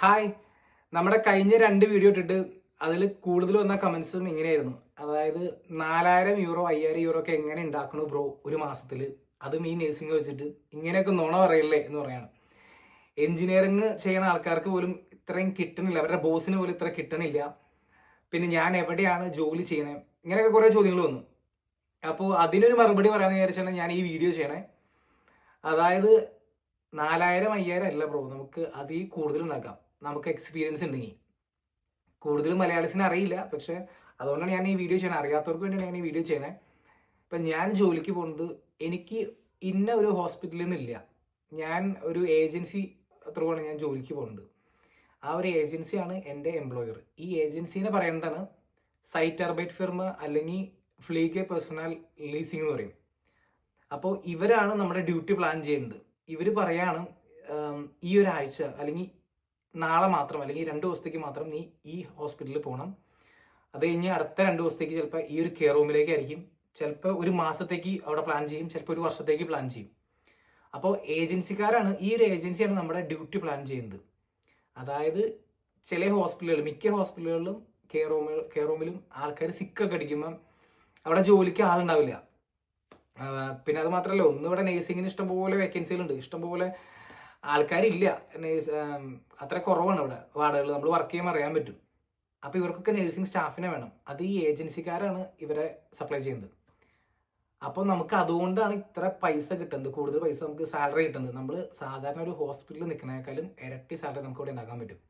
Hi. നമ്മുടെ കഴിഞ്ഞ രണ്ട് വീഡിയോ ഇട്ടിട്ട് അതിൽ കൂടുതൽ വന്ന കമൻസും ഇങ്ങനെയായിരുന്നു. അതായത് നാലായിരം യൂറോ അയ്യായിരം യൂറോ ഒക്കെ എങ്ങനെ ഉണ്ടാക്കണു ബ്രോ ഒരു മാസത്തിൽ അതും ഈ നഴ്സിംഗ് വെച്ചിട്ട് ഇങ്ങനെയൊക്കെ നുണ പറയില്ലേ എന്ന് പറയാണ്. എഞ്ചിനീയറിംഗ് ചെയ്യുന്ന ആൾക്കാർക്ക് പോലും ഇത്രയും കിട്ടണില്ല. അവരുടെ ബോസിന് പോലും ഇത്ര കിട്ടണില്ല. പിന്നെ ഞാൻ എവിടെയാണ് ജോലി ചെയ്യണേ? ഇങ്ങനെയൊക്കെ കുറേ ചോദ്യങ്ങൾ വന്നു. അപ്പോൾ അതിനൊരു മറുപടി പറയാമെന്ന് വിചാരിച്ചാണ് ഞാൻ ഈ വീഡിയോ ചെയ്യണേ. അതായത് നാലായിരം അയ്യായിരം അല്ല ബ്രോ നമുക്ക് അതിൽ കൂടുതൽ ഉണ്ടാക്കാം. നമുക്ക് എക്സ്പീരിയൻസ് ഉണ്ടെങ്കിൽ കൂടുതൽ മലയാളീസിന് അറിയില്ല പക്ഷെ അതുകൊണ്ടാണ് ഞാൻ ഈ വീഡിയോ ചെയ്യണത് അറിയാത്തവർക്ക് വേണ്ടിയാണ് ഞാൻ ഈ വീഡിയോ ചെയ്യണേ. ഇപ്പം ഞാൻ ജോലിക്ക് പോകുന്നത് എനിക്ക് ഇന്ന ഒരു ഹോസ്പിറ്റലിൽ നിന്നില്ല ഞാൻ ഒരു ഏജൻസി ത്രൂ ആണ് ഞാൻ ജോലിക്ക് പോകുന്നത്. ആ ഒരു ഏജൻസിയാണ് എന്റെ എംപ്ലോയർ ഈ ഏജൻസിനെ പറയുന്നതാണ് സൈറ്റ് അർബൈറ്റ് ഫിർമ അല്ലെങ്കിൽ ഫ്ലീ ഫ്ലീഗെ പേഴ്സണൽ ലീസിംഗ് എന്ന് പറയും. അപ്പോൾ ഇവരാണ് നമ്മുടെ ഡ്യൂട്ടി പ്ലാൻ ചെയ്യുന്നത് ഇവർ പറയാണ് ഈ ഒരാഴ്ച അല്ലെങ്കിൽ നാളെ മാത്രം അല്ലെങ്കിൽ രണ്ട് ദിവസത്തേക്ക് മാത്രം നീ ഈ ഹോസ്പിറ്റലിൽ പോകണം അത് കഴിഞ്ഞ് അടുത്ത രണ്ട് ദിവസത്തേക്ക് ചിലപ്പോൾ ഈ ഒരു കെയർ റൂമിലേക്ക് ആയിരിക്കും. ചിലപ്പോൾ ഒരു മാസത്തേക്ക് അവിടെ പ്ലാൻ ചെയ്യും ചിലപ്പോൾ ഒരു വർഷത്തേക്ക് പ്ലാൻ ചെയ്യും. അപ്പോൾ ഏജൻസിക്കാരാണ് ഈ ഒരു ഏജൻസിയാണ് നമ്മുടെ ഡ്യൂട്ടി പ്ലാൻ ചെയ്യുന്നത്. അതായത് ചില ഹോസ്പിറ്റലുകൾ മിക്ക ഹോസ്പിറ്റലുകളിലും കെയർ റൂമിൽ കെയർ റൂമിലും ആൾക്കാർ സിക്കൊക്കെ അടിക്കുമ്പം അവിടെ ജോലിക്ക് ആളുണ്ടാവില്ല. പിന്നെ അത് മാത്രമല്ല ഒന്നും ഇവിടെ നേഴ്സിങ്ങിന് ഇഷ്ടംപോലെ വേക്കൻസികളുണ്ട് ഇഷ്ടംപോലെ ആൾക്കാരില്ല. നേഴ്സ് അത്ര കുറവാണ് ഇവിടെ വാർഡുകൾ നമ്മൾ വർക്ക് ചെയ്യാൻ അറിയാൻ പറ്റും. അപ്പോൾ ഇവർക്കൊക്കെ നേഴ്സിംഗ് സ്റ്റാഫിനെ വേണം. അത് ഈ ഏജൻസിക്കാരാണ് ഇവരെ സപ്ലൈ ചെയ്യുന്നത്. അപ്പോൾ നമുക്ക് അതുകൊണ്ടാണ് ഇത്ര പൈസ കിട്ടുന്നത്. കൂടുതൽ പൈസ നമുക്ക് സാലറി കിട്ടുന്നത്. നമ്മൾ സാധാരണ ഒരു ഹോസ്പിറ്റലിൽ നിൽക്കുന്നതിനേക്കാളും ഇരട്ടി സാലറി നമുക്ക് ഇവിടെ ഉണ്ടാക്കാൻ പറ്റും.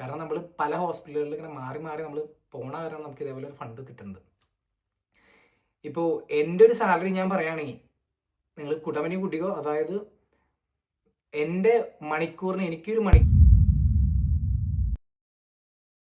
കാരണം നമ്മൾ പല ഹോസ്പിറ്റലുകളിൽ ഇങ്ങനെ മാറി മാറി നമ്മൾ പോണ കാരണം നമുക്ക് ഇതേപോലെ ഒരു ഫണ്ട് കിട്ടുന്നത് ഇപ്പോൾ എന്റെ ഒരു സാലറി ഞാൻ പറയുകയാണെങ്കിൽ നിങ്ങൾ കുട്ടമനി കുട്ടിക്കോ അതായത് എന്റെ മണിക്കൂറിന് എനിക്കൊരു മണി